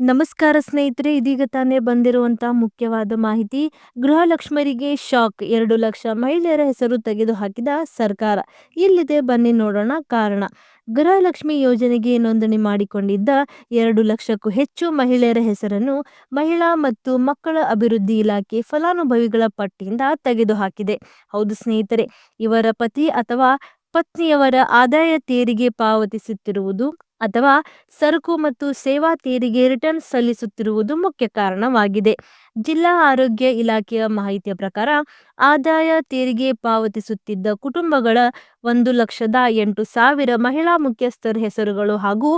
ನಮಸ್ಕಾರ ಸ್ನೇಹಿತರೆ, ಇದೀಗ ತಾನೇ ಬಂದಿರುವಂತಹ ಮುಖ್ಯವಾದ ಮಾಹಿತಿ. ಗೃಹಲಕ್ಷ್ಮರಿಗೆ ಶಾಕ್, ಎರಡು ಲಕ್ಷ ಮಹಿಳೆಯರ ಹೆಸರು ತೆಗೆದುಹಾಕಿದ ಸರ್ಕಾರ. ಇಲ್ಲಿದೆ, ಬನ್ನಿ ನೋಡೋಣ ಕಾರಣ. ಗೃಹಲಕ್ಷ್ಮಿ ಯೋಜನೆಗೆ ನೋಂದಣಿ ಮಾಡಿಕೊಂಡಿದ್ದ ಎರಡು ಲಕ್ಷಕ್ಕೂ ಹೆಚ್ಚು ಮಹಿಳೆಯರ ಹೆಸರನ್ನು ಮಹಿಳಾ ಮತ್ತು ಮಕ್ಕಳ ಅಭಿವೃದ್ಧಿ ಇಲಾಖೆ ಫಲಾನುಭವಿಗಳ ಪಟ್ಟಿಯಿಂದ ತೆಗೆದುಹಾಕಿದೆ. ಹೌದು ಸ್ನೇಹಿತರೆ, ಇವರ ಪತಿ ಅಥವಾ ಪತ್ನಿಯವರ ಆದಾಯ ತೆರಿಗೆ ಪಾವತಿಸುತ್ತಿರುವುದು ಅಥವಾ ಸರಕು ಮತ್ತು ಸೇವಾ ತೆರಿಗೆ ರಿಟರ್ನ್ ಸಲ್ಲಿಸುತ್ತಿರುವುದು ಮುಖ್ಯ ಕಾರಣವಾಗಿದೆ. ಜಿಲ್ಲಾ ಆರೋಗ್ಯ ಇಲಾಖೆಯ ಮಾಹಿತಿಯ ಪ್ರಕಾರ, ಆದಾಯ ತೆರಿಗೆ ಪಾವತಿಸುತ್ತಿದ್ದ ಕುಟುಂಬಗಳ ಒಂದು ಲಕ್ಷದ ಎಂಟು ಸಾವಿರ ಮಹಿಳಾ ಮುಖ್ಯಸ್ಥರ ಹೆಸರುಗಳು ಹಾಗೂ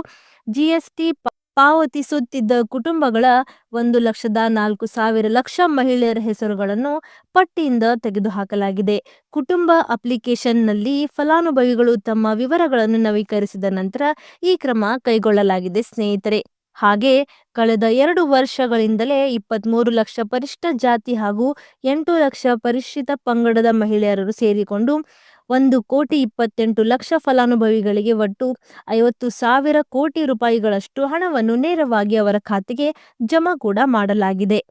ಜಿಎಸ್ಟಿ ಪಾವತಿಸುತ್ತಿದ್ದ ಕುಟುಂಬಗಳ ಒಂದು ಲಕ್ಷದ ನಾಲ್ಕು ಸಾವಿರ ಲಕ್ಷ ಮಹಿಳೆಯರ ಹೆಸರುಗಳನ್ನು ಪಟ್ಟಿಯಿಂದ ತೆಗೆದುಹಾಕಲಾಗಿದೆ. ಕುಟುಂಬ ಅಪ್ಲಿಕೇಶನ್ನಲ್ಲಿ ಫಲಾನುಭವಿಗಳು ತಮ್ಮ ವಿವರಗಳನ್ನು ನವೀಕರಿಸಿದ ನಂತರ ಈ ಕ್ರಮ ಕೈಗೊಳ್ಳಲಾಗಿದೆ ಸ್ನೇಹಿತರೆ. ಹಾಗೆ ಕಳೆದ ಎರಡು ವರ್ಷಗಳಿಂದಲೇ ಇಪ್ಪತ್ತ್ಮೂರು ಲಕ್ಷ ಪರಿಷ್ಠ ಜಾತಿ ಹಾಗೂ ಎಂಟು ಲಕ್ಷ ಪರಿಶಿಷ್ಟ ಪಂಗಡದ ಮಹಿಳೆಯರು ಸೇರಿಕೊಂಡು ಒಂದು ಕೋಟಿ ಇಪ್ಪತ್ತೆಂಟು ಲಕ್ಷ ಫಲಾನುಭವಿಗಳಿಗೆ ಒಟ್ಟು ಐವತ್ತು ಸಾವಿರ ಕೋಟಿ ರೂಪಾಯಿಗಳಷ್ಟು ಹಣವನ್ನು ನೇರವಾಗಿ ಅವರ ಖಾತೆಗೆ ಜಮಾ ಕೂಡ ಮಾಡಲಾಗಿದೆ.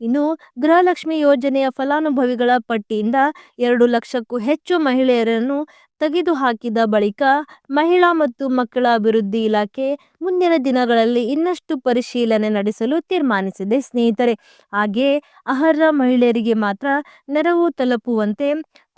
ಇನ್ನು ಗೃಹಲಕ್ಷ್ಮಿ ಯೋಜನೆಯ ಫಲಾನುಭವಿಗಳ ಪಟ್ಟಿಯಿಂದ ಎರಡು ಲಕ್ಷಕ್ಕೂ ಹೆಚ್ಚು ಮಹಿಳೆಯರನ್ನು ತೆಗೆದುಹಾಕಿದ ಬಳಿಕ ಮಹಿಳಾ ಮತ್ತು ಮಕ್ಕಳ ಅಭಿವೃದ್ಧಿ ಇಲಾಖೆ ಮುಂದಿನ ದಿನಗಳಲ್ಲಿ ಇನ್ನಷ್ಟು ಪರಿಶೀಲನೆ ನಡೆಸಲು ತೀರ್ಮಾನಿಸಿದೆ. ಸ್ನೇಹಿತರೆ ಹಾಗೆಯೇ ಅರ್ಹ ಮಹಿಳೆಯರಿಗೆ ಮಾತ್ರ ನೆರವು ತಲುಪುವಂತೆ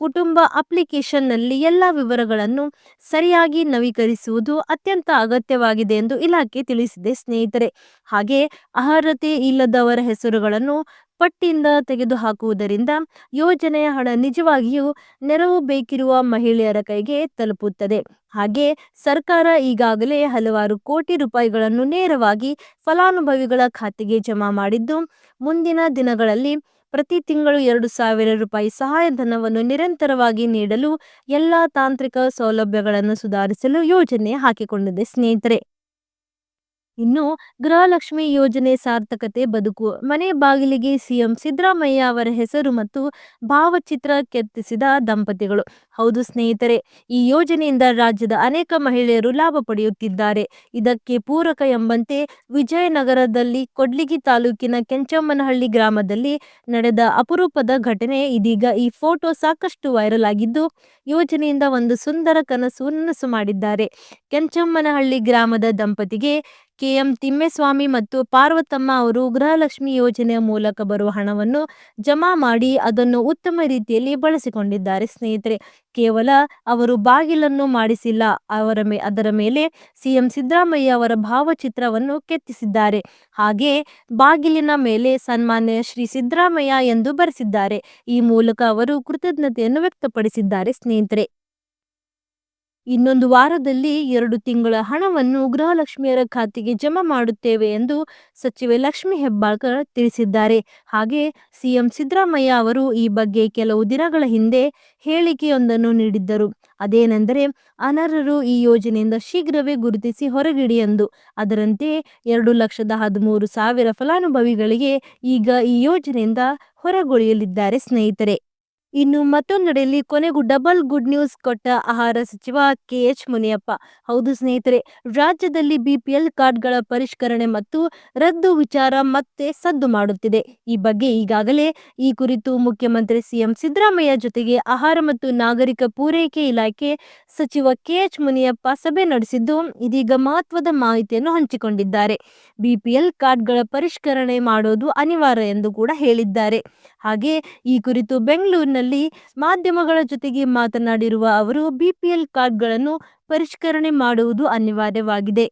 ಕುಟುಂಬ ಅಪ್ಲಿಕೇಶನ್ನಲ್ಲಿ ಎಲ್ಲ ವಿವರಗಳನ್ನು ಸರಿಯಾಗಿ ನವೀಕರಿಸುವುದು ಅತ್ಯಂತ ಅಗತ್ಯವಾಗಿದೆ ಎಂದು ಇಲಾಖೆ ತಿಳಿಸಿದೆ. ಸ್ನೇಹಿತರೆ, ಹಾಗೆ ಅರ್ಹತೆ ಇಲ್ಲದವರ ಹೆಸರುಗಳನ್ನು ಪಟ್ಟಿಯಿಂದ ತೆಗೆದುಹಾಕುವುದರಿಂದ ಯೋಜನೆಯ ಹಣ ನಿಜವಾಗಿಯೂ ನೆರವು ಬೇಕಿರುವ ಮಹಿಳೆಯರ ಕೈಗೆ ತಲುಪುತ್ತದೆ. ಹಾಗೆ ಸರ್ಕಾರ ಈಗಾಗಲೇ ಹಲವಾರು ಕೋಟಿ ರೂಪಾಯಿಗಳನ್ನು ನೇರವಾಗಿ ಫಲಾನುಭವಿಗಳ ಖಾತೆಗೆ ಜಮಾ ಮಾಡಿದ್ದು, ಮುಂದಿನ ದಿನಗಳಲ್ಲಿ ಪ್ರತಿ ತಿಂಗಳು ಎರಡು ಸಾವಿರ ರೂಪಾಯಿ ಸಹಾಯಧನವನ್ನು ನಿರಂತರವಾಗಿ ನೀಡಲು ಎಲ್ಲ ತಾಂತ್ರಿಕ ಸೌಲಭ್ಯಗಳನ್ನು ಸುಧಾರಿಸಲು ಯೋಜನೆ ಹಾಕಿಕೊಂಡಿದೆ ಸ್ನೇಹಿತರೆ. ಇನ್ನು ಗೃಹಲಕ್ಷ್ಮಿ ಯೋಜನೆ ಸಾರ್ಥಕತೆ ಬದುಕು. ಮನೆ ಬಾಗಿಲಿಗೆ ಸಿಎಂ ಸಿದ್ದರಾಮಯ್ಯ ಅವರ ಹೆಸರು ಮತ್ತು ಭಾವಚಿತ್ರ ಕೆತ್ತಿಸಿದ ದಂಪತಿಗಳು. ಹೌದು ಸ್ನೇಹಿತರೆ, ಈ ಯೋಜನೆಯಿಂದ ರಾಜ್ಯದ ಅನೇಕ ಮಹಿಳೆಯರು ಲಾಭ ಪಡೆಯುತ್ತಿದ್ದಾರೆ. ಇದಕ್ಕೆ ಪೂರಕ ಎಂಬಂತೆ ವಿಜಯನಗರದಲ್ಲಿ ಕೊಡ್ಲಿಗಿ ತಾಲೂಕಿನ ಕೆಂಚಮ್ಮನಹಳ್ಳಿ ಗ್ರಾಮದಲ್ಲಿ ನಡೆದ ಅಪರೂಪದ ಘಟನೆ ಇದೀಗ ಈ ಫೋಟೋ ಸಾಕಷ್ಟು ವೈರಲ್ ಆಗಿದ್ದು, ಯೋಜನೆಯಿಂದ ಒಂದು ಸುಂದರ ಕನಸು ನನಸು ಮಾಡಿದ್ದಾರೆ. ಕೆಂಚಮ್ಮನಹಳ್ಳಿ ಗ್ರಾಮದ ದಂಪತಿಗೆ ಕೆಎಂ ತಿಮ್ಮೇಸ್ವಾಮಿ ಮತ್ತು ಪಾರ್ವತಮ್ಮ ಅವರು ಗೃಹಲಕ್ಷ್ಮಿ ಯೋಜನೆಯ ಮೂಲಕ ಬರುವ ಹಣವನ್ನು ಜಮಾ ಮಾಡಿ ಅದನ್ನು ಉತ್ತಮ ರೀತಿಯಲ್ಲಿ ಬಳಸಿಕೊಂಡಿದ್ದಾರೆ ಸ್ನೇಹಿತರೆ. ಕೇವಲ ಅವರು ಬಾಗಿಲನ್ನು ಮಾಡಿಸಿಲ್ಲ. ಅವರ ಮೇ, ಅದರ ಮೇಲೆ ಸಿಎಂ ಸಿದ್ದರಾಮಯ್ಯ ಅವರ ಭಾವಚಿತ್ರವನ್ನು ಕೆತ್ತಿಸಿದ್ದಾರೆ. ಹಾಗೆ ಬಾಗಿಲಿನ ಮೇಲೆ ಸನ್ಮಾನ್ಯ ಶ್ರೀ ಸಿದ್ದರಾಮಯ್ಯ ಎಂದು ಬರೆಸಿದ್ದಾರೆ. ಈ ಮೂಲಕ ಅವರು ಕೃತಜ್ಞತೆಯನ್ನು ವ್ಯಕ್ತಪಡಿಸಿದ್ದಾರೆ, ಸ್ನೇಹಿತರೆ. ಇನ್ನೊಂದು ವಾರದಲ್ಲಿ ಎರಡು ತಿಂಗಳ ಹಣವನ್ನು ಗೃಹಲಕ್ಷ್ಮಿಯರ ಖಾತೆಗೆ ಜಮಾ ಮಾಡುತ್ತೇವೆ ಎಂದು ಸಚಿವೆ ಲಕ್ಷ್ಮಿ ಹೆಬ್ಬಾಳ್ಕರ್ ತಿಳಿಸಿದ್ದಾರೆ. ಹಾಗೆ ಸಿಎಂ ಸಿದ್ದರಾಮಯ್ಯ ಅವರು ಈ ಬಗ್ಗೆ ಕೆಲವು ದಿನಗಳ ಹಿಂದೆ ಹೇಳಿಕೆಯೊಂದನ್ನು ನೀಡಿದ್ದರು. ಅದೇನೆಂದರೆ, ಅನರ್ಹರು ಈ ಯೋಜನೆಯಿಂದ ಶೀಘ್ರವೇ ಗುರುತಿಸಿ ಹೊರಗಿಡಿ ಎಂದು. ಅದರಂತೆ ಎರಡು ಲಕ್ಷದ ಹದಿಮೂರು ಸಾವಿರ ಫಲಾನುಭವಿಗಳಿಗೆ ಈಗ ಈ ಯೋಜನೆಯಿಂದ ಹೊರಗುಳಿಯಲಿದ್ದಾರೆ ಸ್ನೇಹಿತರೆ. ಇನ್ನು ಮತ್ತೊಂದೆಡೆಯಲ್ಲಿ ಕೊನೆಗೂ ಡಬಲ್ ಗುಡ್ ನ್ಯೂಸ್ ಕೊಟ್ಟ ಆಹಾರ ಸಚಿವ ಕೆ ಎಚ್ ಮುನಿಯಪ್ಪ. ಹೌದು ಸ್ನೇಹಿತರೆ, ರಾಜ್ಯದಲ್ಲಿ ಬಿಪಿಎಲ್ ಕಾರ್ಡ್ಗಳ ಪರಿಷ್ಕರಣೆ ಮತ್ತು ರದ್ದು ವಿಚಾರ ಮತ್ತೆ ಸದ್ದು ಮಾಡುತ್ತಿದೆ. ಈ ಬಗ್ಗೆ ಈಗಾಗಲೇ ಈ ಕುರಿತು ಮುಖ್ಯಮಂತ್ರಿ ಸಿಎಂ ಸಿದ್ದರಾಮಯ್ಯ ಜೊತೆಗೆ ಆಹಾರ ಮತ್ತು ನಾಗರಿಕ ಪೂರೈಕೆ ಇಲಾಖೆ ಸಚಿವ ಕೆ ಎಚ್ ಮುನಿಯಪ್ಪ ಸಭೆ ನಡೆಸಿದ್ದು ಇದೀಗ ಮಹತ್ವದ ಮಾಹಿತಿಯನ್ನು ಹಂಚಿಕೊಂಡಿದ್ದಾರೆ. ಬಿಪಿಎಲ್ ಕಾರ್ಡ್ಗಳ ಪರಿಷ್ಕರಣೆ ಮಾಡೋದು ಅನಿವಾರ್ಯ ಎಂದು ಕೂಡ ಹೇಳಿದ್ದಾರೆ. ಹಾಗೆ ಈ ಕುರಿತು ಬೆಂಗಳೂರಿನಲ್ಲಿ ಮಾಧ್ಯಮಗಳ ಜೊತೆಗೆ ಮಾತನಾಡಿರುವ ಅವರು, ಬಿಪಿಎಲ್ ಕಾರ್ಡ್ಗಳನ್ನು ಪರಿಷ್ಕರಣೆ ಮಾಡುವುದು ಅನಿವಾರ್ಯವಾಗಿದೆ.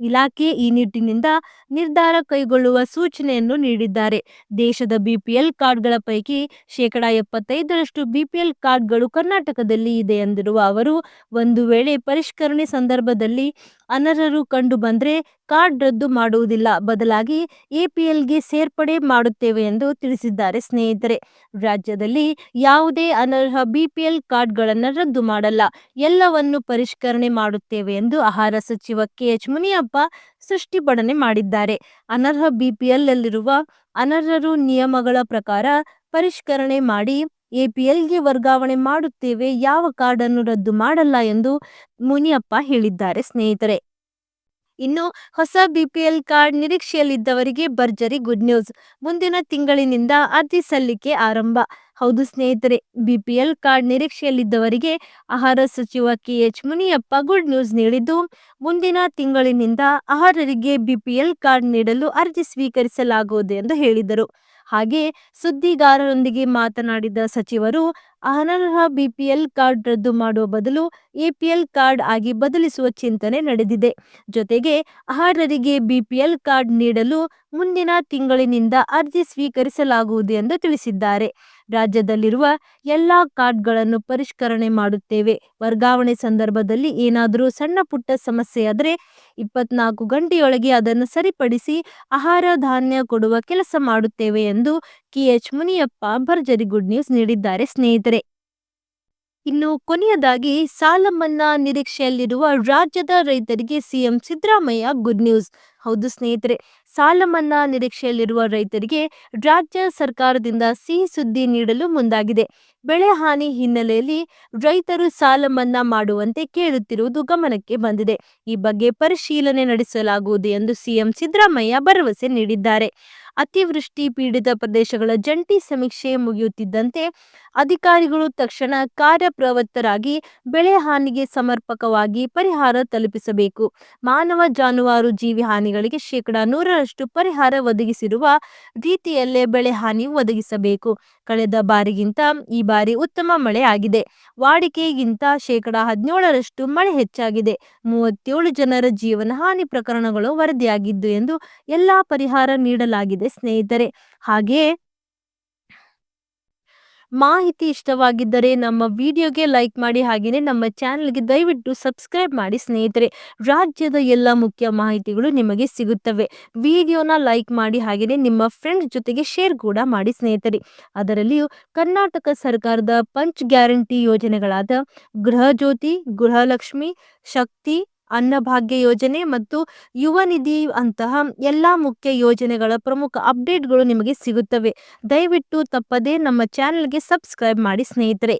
ಇಲಾಖೆ ಈ ನಿಟ್ಟಿನಿಂದ ನಿರ್ಧಾರ ಕೈಗೊಳ್ಳುವ ಸೂಚನೆಯನ್ನು ನೀಡಿದ್ದಾರೆ. ದೇಶದ ಬಿಪಿಎಲ್ ಕಾರ್ಡ್ಗಳ ಪೈಕಿ ಶೇಕಡಾ ಎಪ್ಪತ್ತೈದರಷ್ಟು ಬಿಪಿಎಲ್ ಕಾರ್ಡ್ಗಳು ಕರ್ನಾಟಕದಲ್ಲಿ ಇದೆ ಎಂದಿರುವ ಅವರು, ಒಂದು ವೇಳೆ ಪರಿಷ್ಕರಣೆ ಸಂದರ್ಭದಲ್ಲಿ ಅನರ್ಹರು ಕಂಡು ಬಂದರೆ ಕಾರ್ಡ್ ರದ್ದು ಮಾಡುವುದಿಲ್ಲ. ಬದಲಾಗಿ ಎಪಿಎಲ್ಗೆ ಸೇರ್ಪಡೆ ಮಾಡುತ್ತೇವೆ ಎಂದು ತಿಳಿಸಿದ್ದಾರೆ ಸ್ನೇಹಿತರೆ. ರಾಜ್ಯದಲ್ಲಿ ಯಾವುದೇ ಅನರ್ಹ ಬಿಪಿಎಲ್ ಕಾರ್ಡ್ಗಳನ್ನು ರದ್ದು ಮಾಡಲ್ಲ. ಎಲ್ಲವನ್ನು ಪರಿಷ್ಕರಣೆ ಮಾಡುತ್ತೇವೆ ಎಂದು ಆಹಾರ ಸಚಿವ ಕೆ ಎಚ್ ಮುನಿಯಪ್ಪ ಸೃಷ್ಟಿಪಡನೆ ಮಾಡಿದ್ದಾರೆ. ಅನರ್ಹ ಬಿಪಿಎಲ್ ಅಲ್ಲಿರುವ ಅನರ್ಹರು ನಿಯಮಗಳ ಪ್ರಕಾರ ಪರಿಷ್ಕರಣೆ ಮಾಡಿ ಎಪಿಎಲ್ಗೆ ವರ್ಗಾವಣೆ ಮಾಡುತ್ತೇವೆ. ಯಾವ ಕಾರ್ಡನ್ನು ರದ್ದು ಮಾಡಲ್ಲ ಎಂದು ಮುನಿಯಪ್ಪ ಹೇಳಿದ್ದಾರೆ ಸ್ನೇಹಿತರೆ. ಇನ್ನು ಹೊಸ ಬಿಪಿಎಲ್ ಕಾರ್ಡ್ ನಿರೀಕ್ಷೆಯಲ್ಲಿದ್ದವರಿಗೆ ಭರ್ಜರಿ ಗುಡ್ ನ್ಯೂಸ್ ಮುಂದಿನ ತಿಂಗಳಿನಿಂದ ಅರ್ಜಿ ಸಲ್ಲಿಕೆ ಆರಂಭ. ಹೌದು ಸ್ನೇಹಿತರೆ ಬಿಪಿಎಲ್ ಕಾರ್ಡ್ ನಿರೀಕ್ಷೆಯಲ್ಲಿದ್ದವರಿಗೆ ಆಹಾರ ಸಚಿವ ಕೆಎಚ್ ಮುನಿಯಪ್ಪ ಗುಡ್ ನ್ಯೂಸ್ ನೀಡಿದ್ದು, ಮುಂದಿನ ತಿಂಗಳಿನಿಂದ ಅರ್ಹರಿಗೆ ಬಿಪಿಎಲ್ ಕಾರ್ಡ್ ನೀಡಲು ಅರ್ಜಿ ಸ್ವೀಕರಿಸಲಾಗುವುದು ಎಂದು ಹೇಳಿದರು. ಹಾಗೆ ಸುದ್ದಿಗಾರರೊಂದಿಗೆ ಮಾತನಾಡಿದ ಸಚಿವರು, ಅನರ್ಹ ಬಿಪಿಎಲ್ ಕಾರ್ಡ್ ರದ್ದು ಮಾಡುವ ಬದಲು ಎಪಿಎಲ್ ಕಾರ್ಡ್ ಆಗಿ ಬದಲಿಸುವ ಚಿಂತನೆ ನಡೆದಿದೆ. ಜೊತೆಗೆ ಅರ್ಹರಿಗೆ ಬಿಪಿಎಲ್ ಕಾರ್ಡ್ ನೀಡಲು ಮುಂದಿನ ತಿಂಗಳಿನಿಂದ ಅರ್ಜಿ ಸ್ವೀಕರಿಸಲಾಗುವುದು ಎಂದು ತಿಳಿಸಿದ್ದಾರೆ. ರಾಜ್ಯದಲ್ಲಿರುವ ಎಲ್ಲ ಕಾರ್ಡ್ಗಳನ್ನು ಪರಿಷ್ಕರಣೆ ಮಾಡುತ್ತೇವೆ. ವರ್ಗಾವಣೆ ಸಂದರ್ಭದಲ್ಲಿ ಏನಾದರೂ ಸಣ್ಣ ಪುಟ್ಟ ಸಮಸ್ಯೆಯಾದರೆ ಇಪ್ಪತ್ನಾಲ್ಕು ಗಂಟೆಯೊಳಗೆ ಅದನ್ನು ಸರಿಪಡಿಸಿ ಆಹಾರ ಧಾನ್ಯ ಕೊಡುವ ಕೆಲಸ ಮಾಡುತ್ತೇವೆ ಎಂದು ಕೆಎಚ್ ಮುನಿಯಪ್ಪ ಭರ್ಜರಿ ಗುಡ್ ನ್ಯೂಸ್ ನೀಡಿದ್ದಾರೆ ಸ್ನೇಹಿತರೆ. ಇನ್ನು ಕೊನೆಯದಾಗಿ ಸಾಲ ಮನ್ನಾ ನಿರೀಕ್ಷೆಯಲ್ಲಿರುವ ರಾಜ್ಯದ ರೈತರಿಗೆ ಸಿಎಂ ಸಿದ್ದರಾಮಯ್ಯ ಗುಡ್ ನ್ಯೂಸ್. ಹೌದು ಸ್ನೇಹಿತರೆ ಸಾಲ ಮನ್ನಾ ನಿರೀಕ್ಷೆಯಲ್ಲಿರುವ ರೈತರಿಗೆ ರಾಜ್ಯ ಸರ್ಕಾರದಿಂದ ಸಿಹಿ ಸುದ್ದಿ ನೀಡಲು ಮುಂದಾಗಿದೆ. ಬೆಳೆ ಹಾನಿ ಹಿನ್ನೆಲೆಯಲ್ಲಿ ರೈತರು ಸಾಲ ಮನ್ನಾ ಮಾಡುವಂತೆ ಕೇಳುತ್ತಿರುವುದು ಗಮನಕ್ಕೆ ಬಂದಿದೆ. ಈ ಬಗ್ಗೆ ಪರಿಶೀಲನೆ ನಡೆಸಲಾಗುವುದು ಎಂದು ಸಿಎಂ ಸಿದ್ದರಾಮಯ್ಯ ಭರವಸೆ ನೀಡಿದ್ದಾರೆ. ಅತಿವೃಷ್ಟಿ ಪೀಡಿತ ಪ್ರದೇಶಗಳ ಜಂಟಿ ಸಮೀಕ್ಷೆ ಮುಗಿಯುತ್ತಿದ್ದಂತೆ ಅಧಿಕಾರಿಗಳು ತಕ್ಷಣ ಕಾರ್ಯಪ್ರವೃತ್ತರಾಗಿ ಬೆಳೆ ಹಾನಿಗೆ ಸಮರ್ಪಕವಾಗಿ ಪರಿಹಾರ ತಲುಪಿಸಬೇಕು. ಮಾನವ ಜಾನುವಾರು ಜೀವಿ ಹಾನಿಗಳಿಗೆ ಶೇಕಡ ನೂರರಷ್ಟು ಪರಿಹಾರ ಒದಗಿಸಿರುವ ರೀತಿಯಲ್ಲೇ ಬೆಳೆ ಹಾನಿ ಒದಗಿಸಬೇಕು. ಕಳೆದ ಬಾರಿಗಿಂತ ಈ ಬಾರಿ ಉತ್ತಮ ಮಳೆ ಆಗಿದೆ ವಾಡಿಕೆಗಿಂತ ಶೇಕಡ ಹದಿನೇಳರಷ್ಟು ಮಳೆ ಹೆಚ್ಚಾಗಿದೆ. ಮೂವತ್ತೇಳು ಜನರ ಜೀವನ ಹಾನಿ ಪ್ರಕರಣಗಳು ವರದಿಯಾಗಿದ್ದು ಎಂದು ಎಲ್ಲಾ ಪರಿಹಾರ ನೀಡಲಾಗಿದೆ ಸ್ನೇಹಿತರೆ. ಹಾಗೆಯೇ ಮಾಹಿತಿ ಇಷ್ಟವಾಗಿದ್ದರೆ ನಮ್ಮ ವಿಡಿಯೋಗೆ ಲೈಕ್ ಮಾಡಿ ಹಾಗೆಯೇ ನಮ್ಮ ಚಾನಲ್ಗೆ ದಯವಿಟ್ಟು ಸಬ್ಸ್ಕ್ರೈಬ್ ಮಾಡಿ ಸ್ನೇಹಿತರೆ. ರಾಜ್ಯದ ಎಲ್ಲ ಮುಖ್ಯ ಮಾಹಿತಿಗಳು ನಿಮಗೆ ಸಿಗುತ್ತವೆ. ವಿಡಿಯೋನ ಲೈಕ್ ಮಾಡಿ ಹಾಗೆಯೇ ನಿಮ್ಮ ಫ್ರೆಂಡ್ಸ್ ಜೊತೆಗೆ ಶೇರ್ ಕೂಡ ಮಾಡಿ ಸ್ನೇಹಿತರೆ. ಅದರಲ್ಲಿಯೂ ಕರ್ನಾಟಕ ಸರ್ಕಾರದ ಪಂಚ್ ಗ್ಯಾರಂಟಿ ಯೋಜನೆಗಳಾದ ಗೃಹ ಜ್ಯೋತಿ ಗೃಹಲಕ್ಷ್ಮಿ ಶಕ್ತಿ ಅನ್ನಭಾಗ್ಯ ಯೋಜನೆ ಮತ್ತು ಯುವ ನಿಧಿ ಅಂತಹ ಎಲ್ಲ ಮುಖ್ಯ ಯೋಜನೆಗಳ ಪ್ರಮುಖ ಅಪ್ಡೇಟ್ಗಳು ನಿಮಗೆ ಸಿಗುತ್ತವೆ. ದಯವಿಟ್ಟು ತಪ್ಪದೇ ನಮ್ಮ ಚಾನೆಲ್ಗೆ ಸಬ್ಸ್ಕ್ರೈಬ್ ಮಾಡಿ ಸ್ನೇಹಿತರೆ.